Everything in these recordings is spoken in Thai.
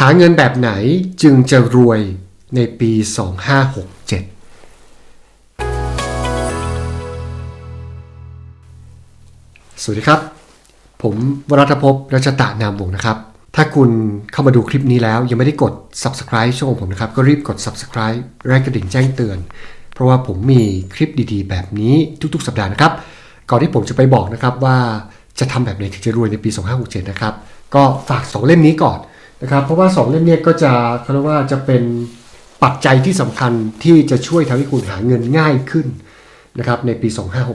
หาเงินแบบไหนจึงจะรวยในปี 2567 สวัสดีครับ ผมวรัตภพรัชตะนามวงนะครับ ถ้าคุณเข้ามาดูคลิปนี้แล้ว ยังไม่ได้กด subscribe ช่องของผมนะครับ ก็รีบกด subscribe และกระดิ่งแจ้งเตือน เพราะว่าผมมีคลิปดีๆ แบบนี้ทุกๆ สัปดาห์นะครับ ก่อนที่ผมจะไปบอกนะครับว่าจะทำแบบไหนถึงจะรวยในปี 2567 นะครับ ก็ฝาก 2 เล่มนี้ก่อน นะครับ เพราะว่า 2 เล่มนี้ก็จะเขาเรียกว่าจะเป็นปัจจัยที่สำคัญที่จะช่วยทำให้คุณหาเงินง่ายขึ้นนะครับในปี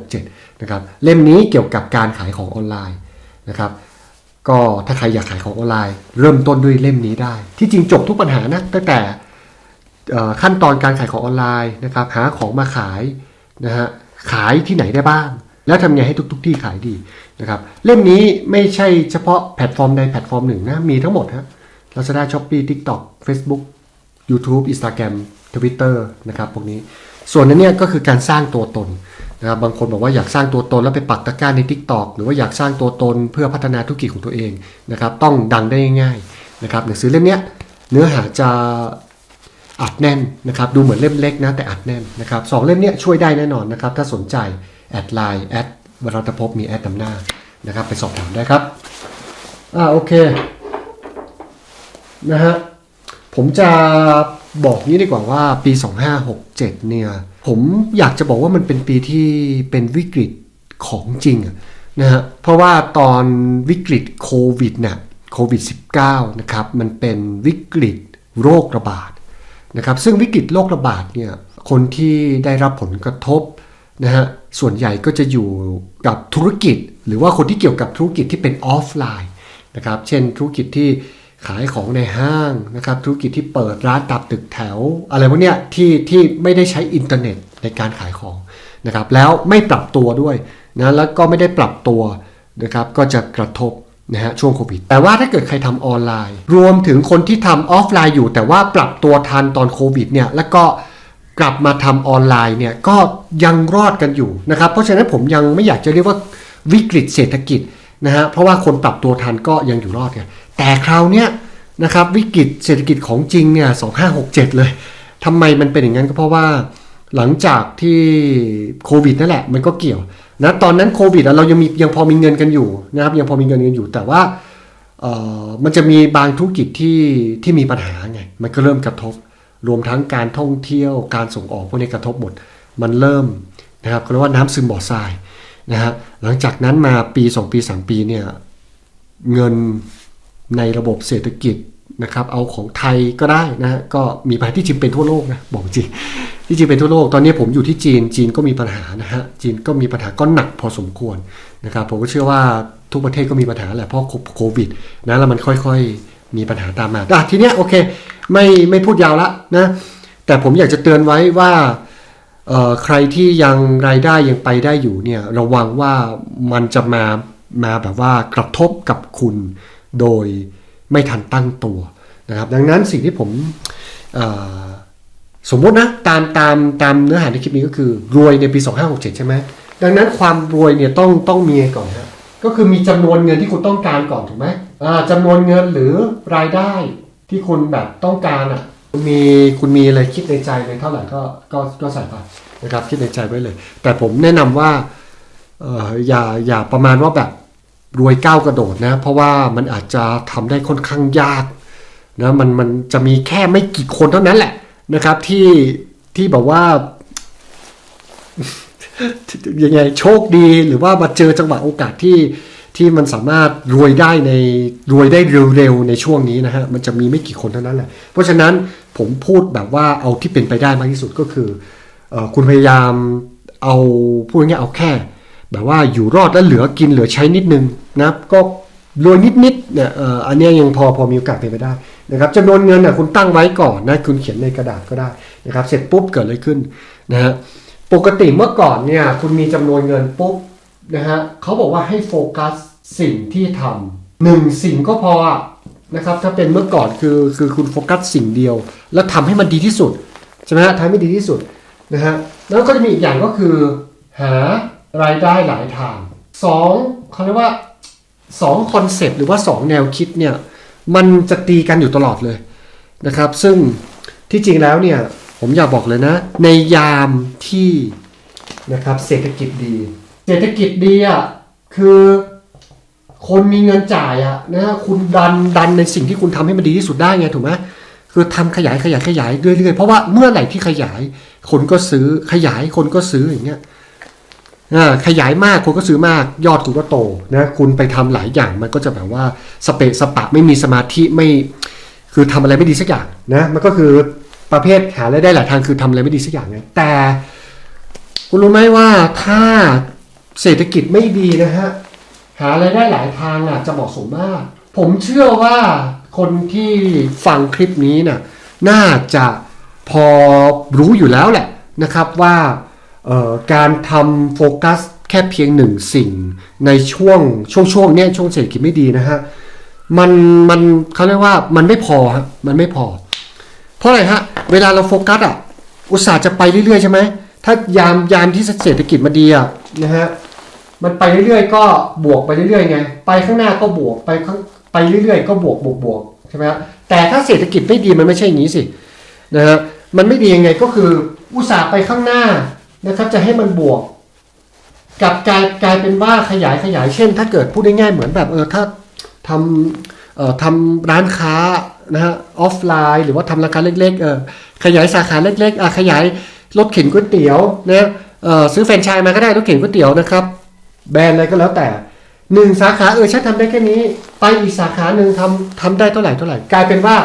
2567นะครับเล่มนี้เกี่ยวกับการขายของออนไลน์นะครับก็ถ้าใครอยากขายของออนไลน์ เริ่มต้นด้วยเล่มนี้ได้ ที่จริงจบทุกปัญหานะตั้งแต่ขั้นตอนการขายของออนไลน์นะครับหาของมาขายนะฮะขายที่ไหนได้บ้าง แล้วทำไงให้ทุกๆที่ขายดีนะครับเล่มนี้ไม่ใช่เฉพาะแพลตฟอร์มใดแพลตฟอร์มหนึ่งนะมีทั้งหมดฮะ Lazada Shopee TikTok Facebook YouTube Instagram Twitter นะครับพวกนี้ส่วนนั้นเนี่ยก็คือการสร้างตัวตนนะครับบางคนบอกว่าอยากสร้างตัวตนแล้วไปปักตะกร้าใน TikTok หรือว่าอยากสร้างตัวตนเพื่อพัฒนาธุรกิจของตัวเองนะครับต้องดังได้ง่ายๆนะครับหนังสือเล่มนี้เนื้อหาจะอัดแน่นนะครับดูเหมือนเล่มเล็กนะแต่อัดแน่นนะครับสองเล่มนี้ช่วยได้แน่นอนนะครับถ้าสนใจแอดไลน์แอดวรัตภพมีแอดนำหน้านะครับไปสอบถามได้ครับอ่าโอเค นะฮะผมจะบอกนี้ดีกว่าว่าปี 2567 เนี่ย ผมอยากจะบอกว่ามันเป็นปีที่เป็นวิกฤตของจริงนะฮะเพราะว่าตอนวิกฤตโควิดเนี่ยโควิด -19 นะครับมันเป็นวิกฤตโรคระบาดนะครับซึ่งวิกฤตโรคระบาดเนี่ยคนที่ได้รับผลกระทบนะฮะส่วนใหญ่ก็จะอยู่กับธุรกิจ หรือว่าคนที่เกี่ยวกับธุรกิจที่เป็นออฟไลน์นะครับเช่นธุรกิจที่ ขายของในห้างนะครับธุรกิจที่เปิดร้านตับตึกแถว อะไรพวกเนี้ยที่ที่ไม่ได้ใช้อินเทอร์เน็ตในการขายของนะครับแล้วไม่ปรับตัวด้วยนะแล้วก็ไม่ได้ปรับตัวนะครับก็จะกระทบนะฮะช่วงโควิด แต่ว่าถ้าเกิดใครทำออนไลน์ รวมถึงคนที่ทำออฟไลน์อยู่ แต่ว่าปรับตัวทันตอนโควิดเนี่ยแล้วก็กลับมาทำออนไลน์เนี่ยก็ยังรอดกันอยู่นะครับเพราะฉะนั้นผมยังไม่อยากจะเรียกว่าวิกฤตเศรษฐกิจนะฮะเพราะว่าคนปรับตัวทันก็ยังอยู่รอดกัน แต่คราวเนี้ยนะครับวิกฤตเศรษฐกิจของจริงเนี่ย2567เลยทำไมมันเป็นอย่างนั้นก็เพราะว่าหลังจากที่โควิดนั่นแหละมันก็เกี่ยวนะตอนนั้นโควิดเรายังมียังพอมีเงินกันอยู่นะครับยังพอมีเงินกันอยู่ แต่ว่ามันจะมีบางธุรกิจที่ที่มีปัญหาไงมันก็เริ่มกระทบ รวมทั้งการท่องเที่ยวการส่งออกพวกนี้กระทบหมด มันเริ่มนะครับเขาเรียกว่าน้ำซึมบ่อทรายนะฮะหลังจากนั้นมาปี 2 ปี 3 ปีเนี่ยเงิน ในระบบเศรษฐกิจนะครับเอาของไทยก็ได้นะก็มีปัญหาที่จริงเป็นทั่วโลกนะบอกจริงที่จริงเป็นทั่วโลกตอนนี้ผมอยู่ที่จีนจีนก็มีปัญหานะฮะจีนก็มีปัญหาก็หนักพอสมควรนะครับผมก็เชื่อว่าทุกประเทศก็มีปัญหาแหละเพราะโควิดนะแล้วมันค่อยๆมีปัญหาตามมาอะทีเนี้ยโอเคไม่ไม่พูดยาวละนะแต่ผมอยากจะเตือนไว้ว่าใครที่ยังรายได้ยังไปได้อยู่เนี่ยระวังว่ามันจะมามาแบบว่ากระทบกับคุณ โดยไม่ทันตั้งตัวนะครับ ดังนั้นสิ่งที่ผมสมมตินะตามตามตามเนื้อหาในคลิปนี้ก็คือรวยในปี 2567 ใช่ไหมดังนั้นความรวยเนี่ยต้องต้องมีก่อนนะก็คือมีจำนวนเงินที่คุณต้องการก่อนถูกไหมอ่าจำนวนเงินหรือรายได้ที่คุณแบบต้องการอะคุณมีคุณมีอะไรคิดในใจเลยเท่าไหร่ก็ก็ก็ใส่ไปนะครับคิดในใจไว้เลย แต่ผมแนะนำว่าอย่าอย่าประมาณว่าแบบ รวยก้าวกระโดดนะเพราะว่ามันอาจจะทำได้ค่อนข้างยากนะมันมันจะมีแค่ไม่กี่คนเท่านั้นแหละนะครับที่ที่แบบว่ายังไงโชคดีหรือว่ามาเจอจังหวะโอกาสที่ที่มันสามารถรวยได้ในรวยได้เร็วๆในช่วงนี้นะฮะมันจะมีไม่กี่คนเท่านั้นแหละ เพราะฉะนั้นผมพูดแบบว่าเอาที่เป็นไปได้มากที่สุดก็คือออคุณพยายามเอาพูดง่ายๆเอาแค่ แบบว่าอยู่รอดแล้วเหลือกินเหลือใช้นิดนึงนะครับก็รวยนิดๆเนี่ยอันนี้ยังพอพอมีโอกาสเป็นไปได้นะครับจำนวนเงินน่ะคุณตั้งไว้ก่อนนะคุณเขียนในกระดาษก็ได้นะครับ เสร็จปุ๊บเกิดอะไรขึ้นนะฮะปกติเมื่อก่อนเนี่ยคุณมีจำนวนเงินปุ๊บนะฮะเขาบอกว่าให้โฟกัสสิ่งที่ทำหนึ่งสิ่งก็พอนะครับถ้าเป็นเมื่อก่อนคือคือคุณโฟกัสสิ่งเดียว แล้วทำให้มันดีที่สุดใช่ไหมฮะทำให้ดีที่สุดนะฮะแล้วก็จะมีอีกอย่างก็คือหา รายได้หลายทางสองเขาเรียกว่าสองคอนเซปต์หรือว่าสองแนวคิดเนี่ยมันจะตีกันอยู่ตลอดเลยนะครับ ซึ่งที่จริงแล้วเนี่ยผมอยากบอกเลยนะ ในยามที่นะครับเศรษฐกิจดี เศรษฐกิจดีอะคือคนมีเงินจ่ายอะนะฮะคุณดันดันในสิ่งที่คุณทำให้มันดีที่สุดได้ไงถูกไหมคือทำขยายขยายขยายเรื่อยๆเพราะว่าเมื่อไหร่ที่ขยาย คนก็ซื้อขยายคนก็ซื้ออย่างเงี้ย ขยายมากคนก็ซื้อมากยอดคุณก็โตนะคุณไปทำหลายอย่างมันก็จะแบบว่าสเปะสปะไม่มีสมาธิไม่ คือทำอะไรไม่ดีสักอย่างนะมันก็คือประเภทหารายได้หลายทางคือทำอะไรไม่ดีสักอย่างไงแต่คุณรู้ไหมว่าถ้าเศรษฐกิจไม่ดีนะฮะหารายได้หลายทางอะจะเหมาะสมมาก ผมเชื่อว่าคนที่ฟังคลิปนี้น่ะน่าจะพอรู้อยู่แล้วแหละนะครับว่า การทำโฟกัสแค่เพียงหนึ่งสิ่งในช่วงช่วงช่วงเนี้ยช่วงเศรษฐกิจไม่ดีนะฮะมันมันเขาเรียกว่ามันไม่พอฮะมันไม่พอ เพราะอะไรฮะ เวลาเราโฟกัสอะอุตสาห์จะไปเรื่อยๆใช่ไหมถ้ายามยามที่เศรษฐกิจมันดีอะนะฮะมันไปเรื่อยๆ ก็บวกไปเรื่อยๆไงไปข้างหน้าก็บวกไปข้างไปเรื่อยๆ ก็บวกบวกบวกใช่ไหมฮะแต่ถ้าเศรษฐกิจไม่ดีมันไม่ใช่อย่างนี้สินะฮะมันไม่ดียังไงก็คืออุตสาห์ไปข้างหน้า นะครับ จะให้มันบวกกับกลายกลายเป็นว่าขยายขยายเช่น ถ้าเกิดพูดง่ายๆเหมือนแบบเออถ้าทำเอ่อทำร้านค้านะฮะออฟไลน์ หรือว่าทำร้านค้าเล็กๆเออขยายสาขาเล็กๆอะขยายรถเข็นก๋วยเตี๋ยวนะเออซื้อแฟรนไชส์มาก็ได้รถเข็นก๋วยเตี๋ยวนะครับ แบรนด์อะไรก็แล้วแต่หนึ่งสาขาเออฉันทำได้แค่นี้ ไปอีกสาขาหนึ่งทำทำได้เท่าไหร่เท่าไหร่ กลายเป็นว่า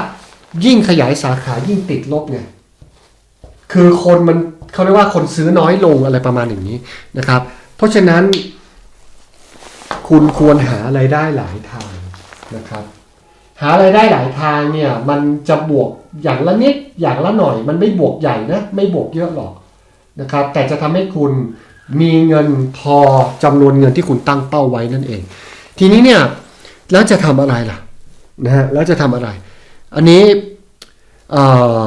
ยิ่งขยายสาขายิ่งติดลบไง คือคนมันเขาเรียกว่าคนซื้อน้อยลงอะไรประมาณอย่างนี้นะครับ เพราะฉะนั้น คุณควรหาไรายได้หลายทางนะครับ หาไรายได้หลายทางเนี่ยมันจะบวกอย่างละนิดอย่างละหน่อย มันไม่บวกใหญ่นะไม่บวกเยอะหรอกนะครับ แต่จะทำให้คุณมีเงินพอจำนวนเงินที่คุณตั้งเป้าไว้นั่นเอง ทีนี้เนี่ยแล้วจะทำอะไรล่ะนะฮะแล้วจะทำอะไร อันนี้เอ่อ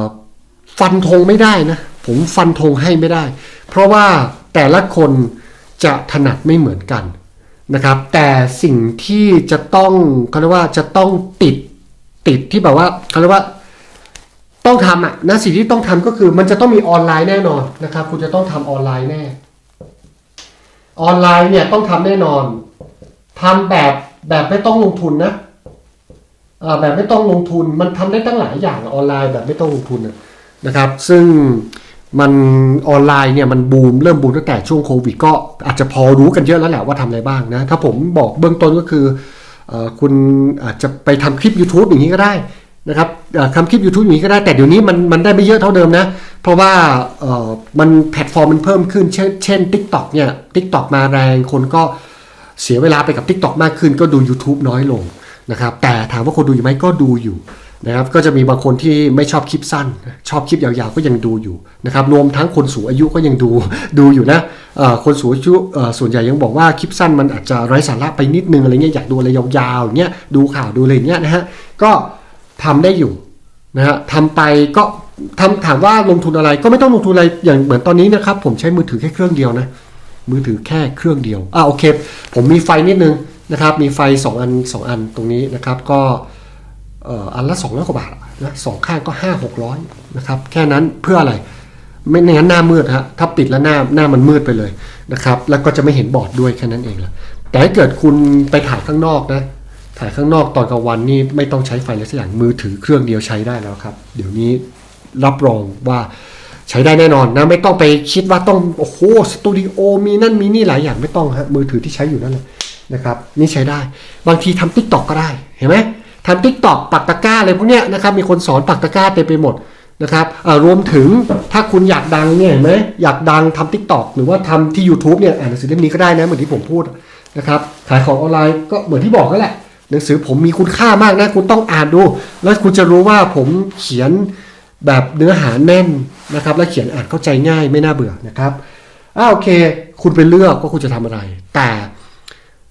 ฟันธงไม่ได้นะ ผมฟันธงให้ไม่ได้ เพราะว่าแต่ละคนจะถนัดไม่เหมือนกันนะครับ แต่สิ่งที่จะต้องเขาเรียกว่าจะต้องติดติดที่แบบว่าเขาเรียกว่าต้องทำอะนะสิ่งที่ต้องทำก็คือมันจะต้องมีออนไลน์แน่นอนนะครับ คุณจะต้องทำออนไลน์แน่ ออนไลน์เนี่ยต้องทำแน่นอนทำแบบแบบไม่ต้องลงทุนนะอ่าแบบไม่ต้องลงทุนมันทำได้ตั้งหลายอย่างออนไลน์แบบไม่ต้องลงทุนน่ะ นะครับ ซึ่งมันออนไลน์เนี่ยมันบูมเริ่มบูมตั้งแต่ช่วงโควิดก็อาจจะพอรู้กันเยอะแล้วแหละว่าทำอะไรบ้างนะ ถ้าผมบอกเบื้องต้นก็คืออคุณอาจจะไปทำคลิป YouTube อย่างนี้ก็ได้นะครับทำคลิป YouTube อย่างนี้ก็ได้แต่เดี๋ยวนี้มันมันได้ไม่เยอะเท่าเดิมนะ เพราะว่ามันแพลตฟอร์มมันเพิ่มขึ้น เช่นเช่น TikTok เนี่ย TikTok มาแรงคนก็เสียเวลาไปกับ TikTok มากขึ้น ก็ดู YouTube น้อยลงนะครับแต่ถามว่าคนดูอยู่ไหมก็ดูอยู่ นะครับก็จะมีบางคนที่ไม่ชอบคลิปสั้น ชอบคลิปยาวๆก็ยังดูอยู่นะครับรวมทั้งคนสูงอายุก็ยังดูดูอยู่นะคนสูงอายุส่วนใหญ่ยังบอกว่าคลิปสั้นมันอาจจะไร้สาระไปนิดนึงอะไรเงี้ยอยากดูอะไรยาวๆอย่างเงี้ยดูข่าวดูอะไรเงี้ยนะฮะก็ทำได้อยู่นะฮะทำไปก็ทำถามว่าลงทุนอะไรก็ไม่ต้องลงทุนอะไรอย่างเหมือนตอนนี้นะครับผมใช้มือถือแค่เครื่องเดียวนะมือถือแค่เครื่องเดียวอ่าโอเค ผมมีไฟนิดนึงนะครับมีไฟ 2 อัน 2 อันตรงนี้นะครับก็ เอ่ออันละ200กว่าบาทนะสองข้างก็5 600นะครับแค่นั้นเพื่ออะไร ไม่งั้นหน้ามืดฮะถ้าปิดแล้วหน้าหน้ามันมืดไปเลยนะครับแล้วก็จะไม่เห็นบอร์ดด้วยแค่นั้นเองละแต่ถ้าเกิดคุณไปถ่ายข้างนอกนะถ่ายข้างนอกตอนกลางวันนี่ไม่ต้องใช้ไฟอะไรสักอย่างมือถือเครื่องเดียวใช้ได้แล้วครับ เดี๋ยวนี้รับรองว่าใช้ได้แน่นอนนะ ไม่ต้องไปคิดว่าต้องโอ้โหสตูดิโอมีนั่นมีนี่หลายอย่างไม่ต้องฮะมือถือที่ใช้อยู่นั่นแหละนะครับ นี่ใช้ได้ บางทีทำทิกตอกก็ได้เห็นไหม ทำทิกตอกปักตะกร้าอะไรพวกเนี้ยนะครับมีคนสอนปักตะกร้าเต็มไปหมดนะครับรวมถึงถ้าคุณอยากดังเนี่ยเห็นไหมอยากดังทำทิกตอกหรือว่าทำที่ YouTube เนี่ยอ่านหนังสือเล่มนี้ก็ได้นะเหมือนที่ผมพูดนะครับขายของออนไลน์ก็เหมือนที่บอกก็แหละหนังสือผมมีคุณค่ามากนะ คุณต้องอ่านดู แล้วคุณจะรู้ว่าผมเขียนแบบเนื้อหาแน่นนะครับ และเขียนอ่านเข้าใจง่ายไม่น่าเบื่อนะครับอ่าโอเค คุณไปเลือกว่าคุณจะทำอะไร แต่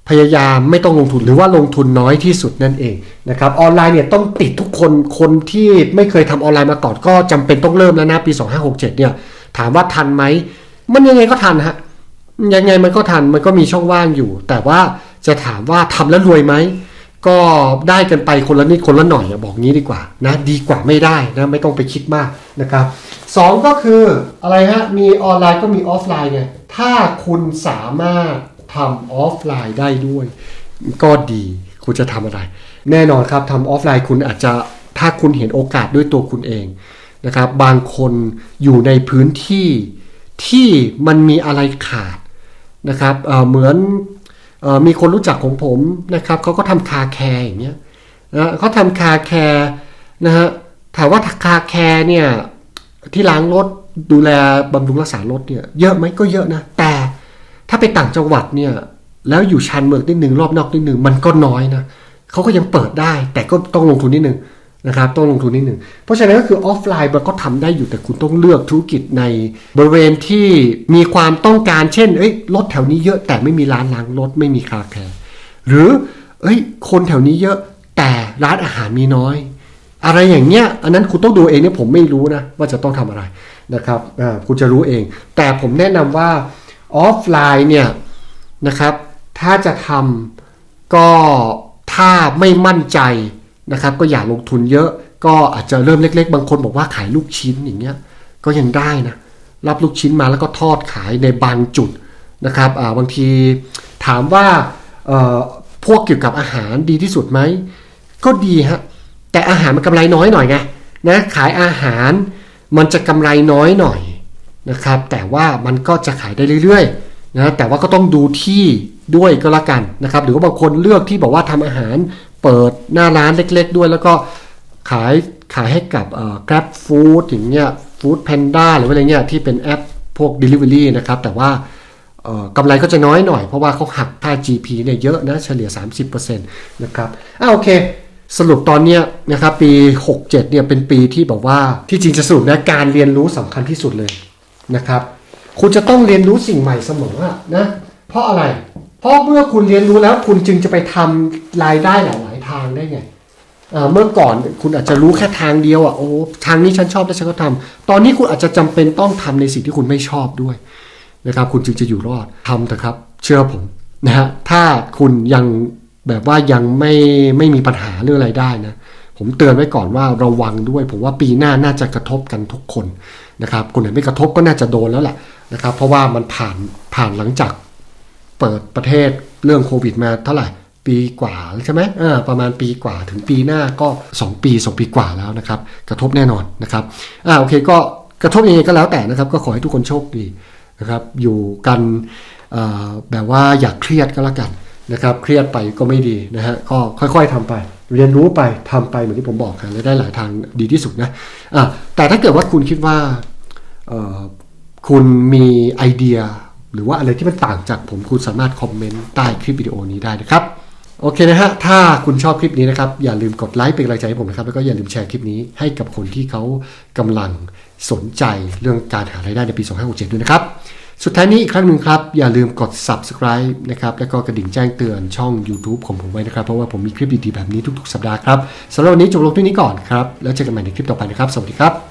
พยายามไม่ต้องลงทุนหรือว่าลงทุนน้อยที่สุดนั่นเองนะครับออนไลน์เนี่ยต้องติดทุกคนคนที่ไม่เคยทำออนไลน์มาก่อนก็จำเป็นต้องเริ่มแล้วนะปี 2567เนี่ยถามว่าทันไหมมันยังไงก็ทันฮะยังไงมันก็ทันมันก็มีช่องว่างอยู่ แต่ว่าจะถามว่าทำแล้วรวยไหมก็ได้กันไปคนละนิดคนละหน่อยบอกงี้ดีกว่านะดีกว่าไม่ได้นะไม่ต้องไปคิดมากนะครับสองก็คืออะไรฮะมีออนไลน์ก็มีออฟไลน์ไงถ้าคุณสามารถ ทำออฟไลน์ได้ด้วย ก็ดีคุณจะทำอะไร แน่นอนครับทำออฟไลน์คุณอาจจะถ้าคุณเห็นโอกาสด้วยตัวคุณเองนะครับ บางคนอยู่ในพื้นที่ที่มันมีอะไรขาดนะครับเเหมือนออมีคนรู้จักของผมนะครับเขาก็ทำคาแคร์อย่างเงี้ยนะเขาทำคาแคร์นะฮะถามว่าคาแคร์เนี่ยที่ล้างรถดูแลบำรุงรักษารถเนี่ยเยอะไหมก็เยอะนะ แต่ ถ้าไปต่างจังหวัดเนี่ย แล้วอยู่ชานเมืองนิดหนึ่งรอบนอกนิดหนึ่งมันก็น้อยนะเขาก็ยังเปิดได้ แต่ก็ต้องลงทุนนิดหนึ่งนะครับต้องลงทุนนิดหนึ่งเพราะฉะนั้นก็คือออฟไลน์มันก็ทำได้อยู่แต่คุณต้องเลือกธุรกิจในบริเวณที่มีความต้องการเช่นเอ้ยรถแถวนี้เยอะแต่ไม่มีร้านล้างรถไม่มีคาแคร์หรือเอ้ย คนแถวนี้เยอะแต่ร้านอาหารมีน้อย อะไรอย่างเงี้ยอันนั้นคุณต้องดูเองเนี่ยผมไม่รู้นะว่าจะต้องทำอะไรนะครับคุณจะรู้เอง แต่ผมแนะนำว่า ออฟไลน์เนี่ยนะครับ ถ้าจะทำก็ถ้าไม่มั่นใจนะครับ ก็อย่าลงทุนเยอะ ก็อาจจะเริ่มเล็ก ๆ บางคนบอกว่าขายลูกชิ้นอย่างเงี้ยก็ยังได้นะรับลูกชิ้นมาแล้วก็ทอดขายในบางจุดนะครับาบางทีถามว่าพวกเกี่ยวกับอาหารดีที่สุดไหมก็ดีฮะแต่อาหารมันกำไรน้อยหน่อยไงนะขายอาหารมันจะกำไรน้อยหน่อย นะครับ แต่ว่ามันก็จะขายได้เรื่อยๆนะแต่ว่าก็ต้องดูที่ด้วยก็แล้วกันนะครับ หรือว่าบางคนเลือกที่บอกว่าทำอาหารเปิดหน้าร้านเล็ก ๆ ด้วยแล้วก็ขายขายให้กับเอ่อ Grab Food อย่างเงี้ย Food Panda หรืออะไรเงี้ยที่เป็นแอปพวก Delivery นะครับ แต่ว่ากำไรก็จะน้อยหน่อยเพราะว่าเขาหักค่า GP เนี่ยเยอะนะเฉลี่ย 30%นะครับอ่าโอเคสรุปตอนเนี้ยนะครับปี 67เนี่ยเป็นปีที่บอกว่าที่จริงจะสรุปนะการเรียนรู้สำคัญที่สุดเลย นะครับ คุณจะต้องเรียนรู้สิ่งใหม่เสมอนะ เพราะอะไร เพราะเมื่อคุณเรียนรู้แล้วคุณจึงจะไปทำรายได้หลาย ๆ ทางได้ไงเมื่อก่อนคุณอาจจะรู้แค่ทางเดียวอะโอ้ทางนี้ฉันชอบแล้วฉันก็ทำตอนนี้คุณอาจจะจำเป็นต้องทำในสิ่งที่คุณไม่ชอบด้วยนะครับ คุณจึงจะอยู่รอดทำเถอะครับ เชื่อผมนะฮะถ้าคุณยังแบบว่ายังไม่ไม่มีปัญหาเรื่องอะไรได้นะ ผมเตือนไว้ก่อนว่าระวังด้วย ผมว่าปีหน้าน่าจะกระทบกันทุกคน นะครับคนไหนไม่กระทบก็น่าจะโดนแล้วแหละนะครับ เพราะว่ามันผ่านผ่านหลังจากเปิดประเทศเรื่องโควิดมาเท่าไหร่ปีกว่าใช่ไหมอ่าประมาณปีกว่าถึงปีหน้าก็ 2 ปี 2 ปีกว่าแล้วนะครับ กระทบแน่นอนนะครับอ่าโอเคก็กระทบยังไงก็แล้วแต่นะครับ ก็ขอให้ทุกคนโชคดีนะครับ อยู่กันแบบว่าอย่าเครียดก็แล้วกันนะครับ เครียดไปก็ไม่ดีนะฮะก็ค่อยๆทำไป เรียนรู้ไปทำไปเหมือนที่ผมบอกกันและได้หลายทางดีที่สุดนะอ่าแต่ถ้าเกิดว่าคุณคิดว่าคุณมีไอเดีย หรือว่าอะไรที่มันต่างจากผมคุณสามารถคอมเมนต์ใต้คลิปวิดีโอนี้ได้นะครับโอเคนะฮะ ถ้าคุณชอบคลิปนี้นะครับ อย่าลืมกดไลค์เป็นกำลังใจให้ผมนะครับ แล้วก็อย่าลืมแชร์คลิปนี้ให้กับคนที่เขากำลังสนใจเรื่องการหารายได้ในปี 2567 ด้วยนะครับ สุดท้ายนี้อีกครั้งหนึ่งครับ อย่าลืมกด subscribe นะครับ แล้วก็กระดิ่งแจ้งเตือนช่อง YouTube ของผมไว้นะครับ เพราะว่าผมมีคลิปดีๆแบบนี้ทุกๆ สัปดาห์ครับสำหรับวันนี้จบลงที่นี้ก่อนครับ แล้วเจอกันใหม่ในคลิปต่อไปนะครับ สวัสดีครับ